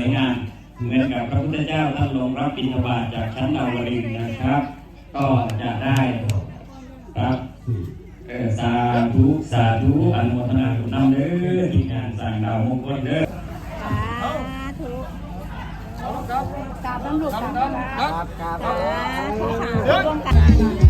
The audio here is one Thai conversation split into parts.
วยงามเหมือนกับพระพุทธเจ้าท่านลงรับบิณฑบาตจากชั้นดาวดึงส์นะครับ ก็จะได้รับเออสาธุสาธุอนุโมทนาคุณนำเด้อที่งานสร้างดาวมงคลเด้อสาธุกราบน้ำลูกกราบน้ำครับครับสาธุค่ะร่วมกัน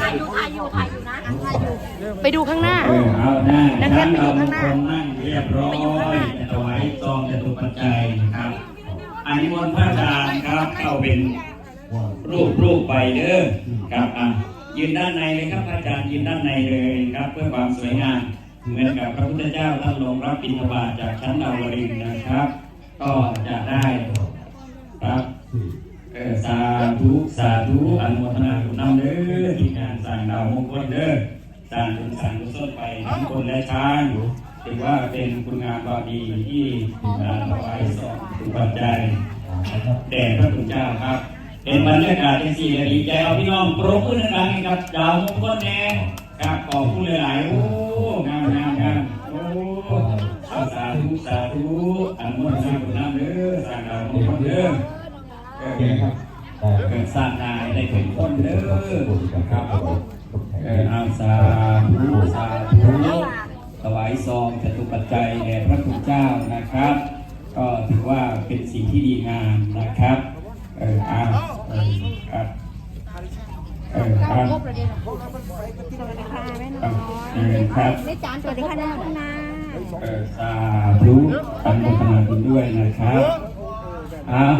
ถ่ายอยู่ถ่ายอยู่ถ่ายอยู่นะถ่ายอยู่ไปดูข้างหน้า เออเอาหน้านักเรียนไปอยู่ข้างหน้าคนั่งเรียบร้อยไปอยู่ข้างหน้าจะถวายซองจตุปัจจัยนะครับอันนี้มนต์พระอาจารย์ครับเข้าเป็นรูปรูปไปเด้อครับอะยืนด้านในเลยครับพระอาจารย์ยืนด้านในเลยครับ เพื่อความสวยงามเหมือนกับพระพุทธเจ้าท่านลงรับบิณฑบาตจากชั้นดาวดึงส์นะครับ ก็จะได้รับเออ สาธุสาธุอนุโมทนาคุณนำเด้อที่งานสร้างดาวมงคลเด้อสร้างบุสร้างกุศลไปทั้งคนและช้างถือว่าเป็นคุณงามความดีที่งานถวายสองถึงปัจจัยแด่พระคุณเจ้าครับ เป็นบรรยากาศที่สี่ดีใจเอาพี่น้องปรบมือดังๆให้กับดาวมงคลแน่ครับขอบคุณหลายๆ คนเด้อครับเอออาสาธุสาธุถวายซองจตุปัจจัยแด่พระคุณเจ้านะครับ ก็ถือว่าเป็นสิ่งที่ดีงามนะครับเอออาเออครับเออครับเด็นสวัสดีค่ะแม่น้ครับอยเออครับแม่จานสวัสดีค่ะน้องนาเออสาธุอนุโมทนาบุญด้วยนะครับอ้าว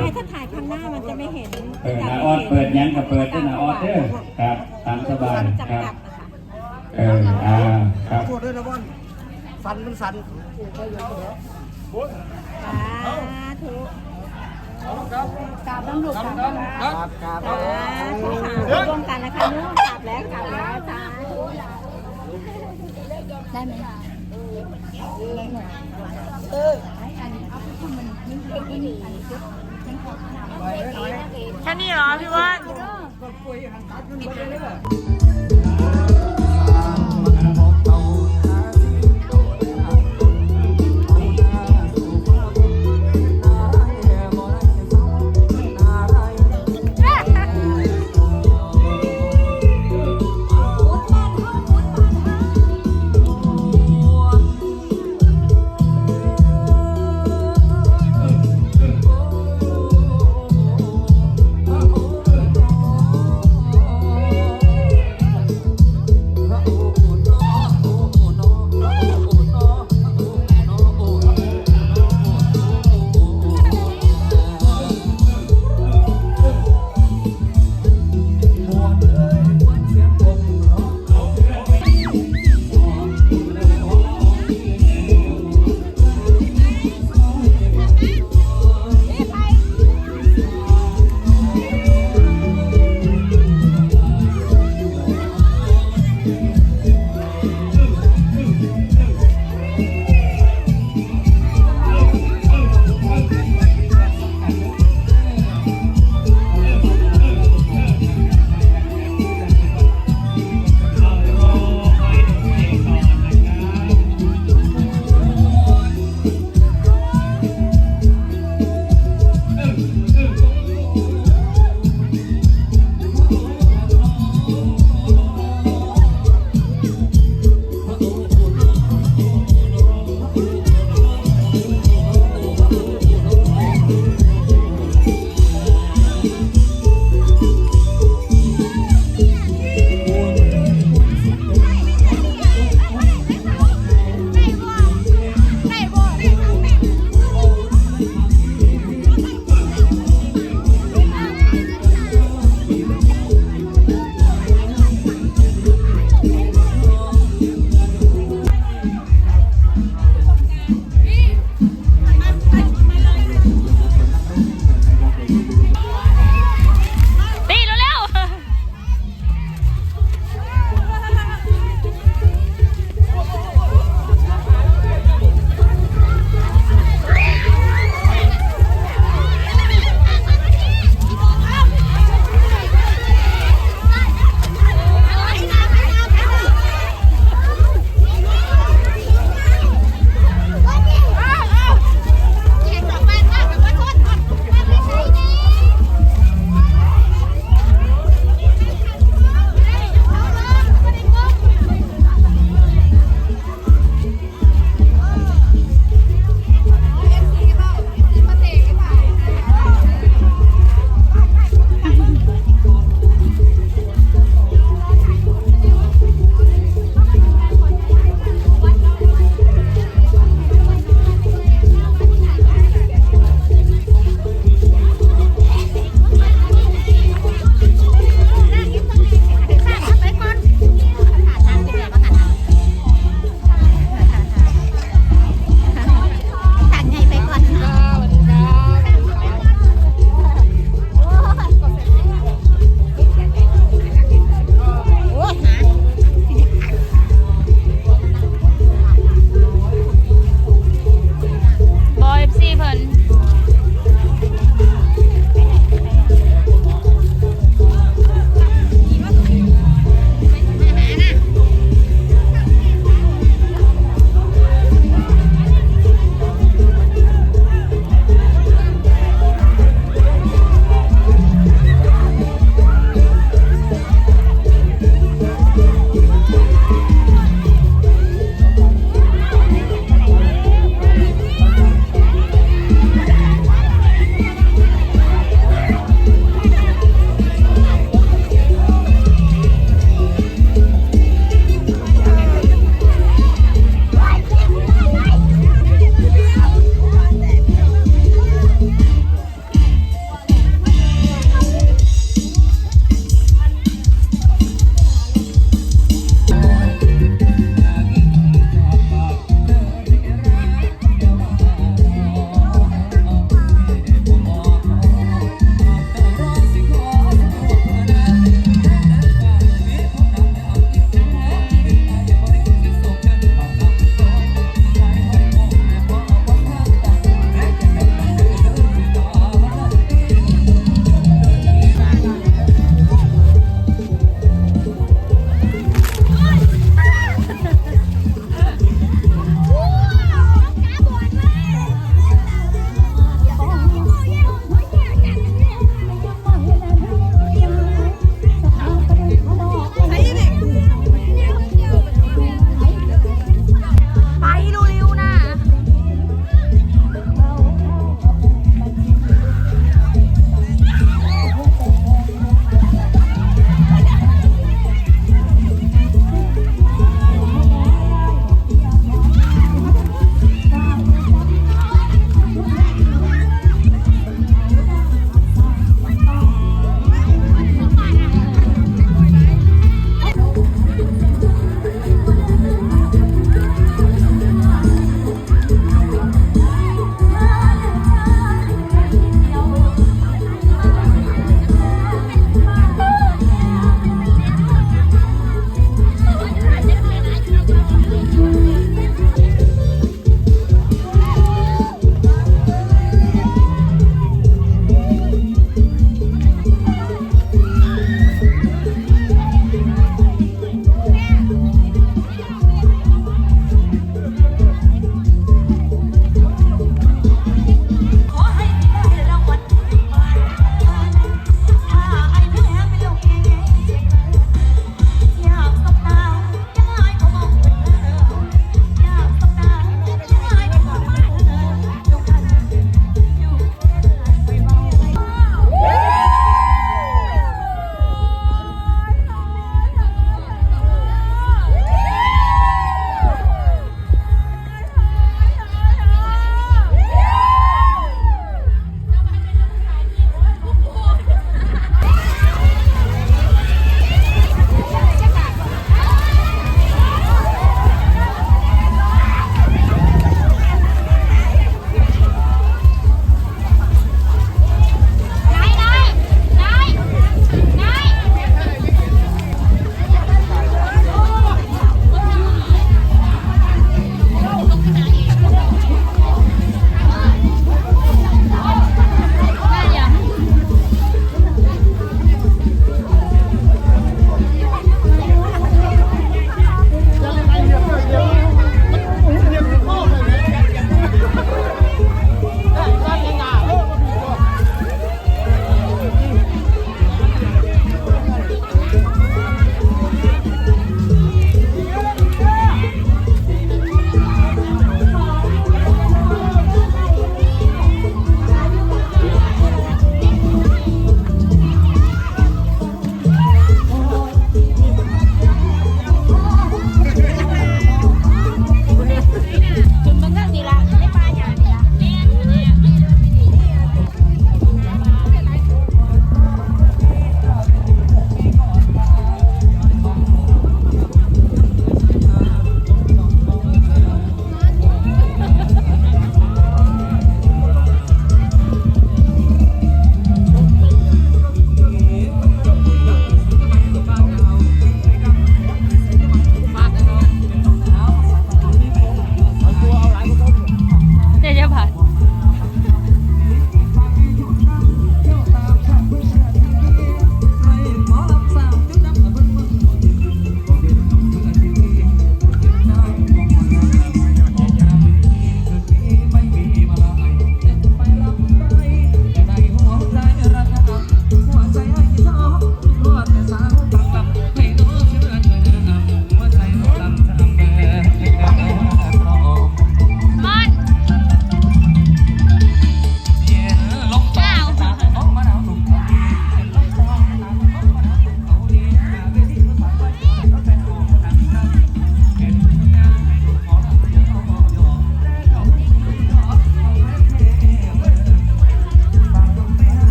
ไม่ถ้าถ่ายข้างหน้ามันจะไม่เห็นเปิดนาออดเปิดยังกับเปิดด้วยนาออดเด้อครับ ตามสบายจำครับกัดนะคะเอออ่าครับปวดด้วยนะบอลฟันมันสั่นสาธุกราบน้ำลูกกราบน้ำครับครับสาธุค่ะร่วมกันนะคะนู้นกราบแล้วกราบแล้วสาธุได้ไหมเอออันนี้เอาไปทำมันนิ่งๆนิ่งๆอันนี้ แค่นี้เหรอพี่ว่าน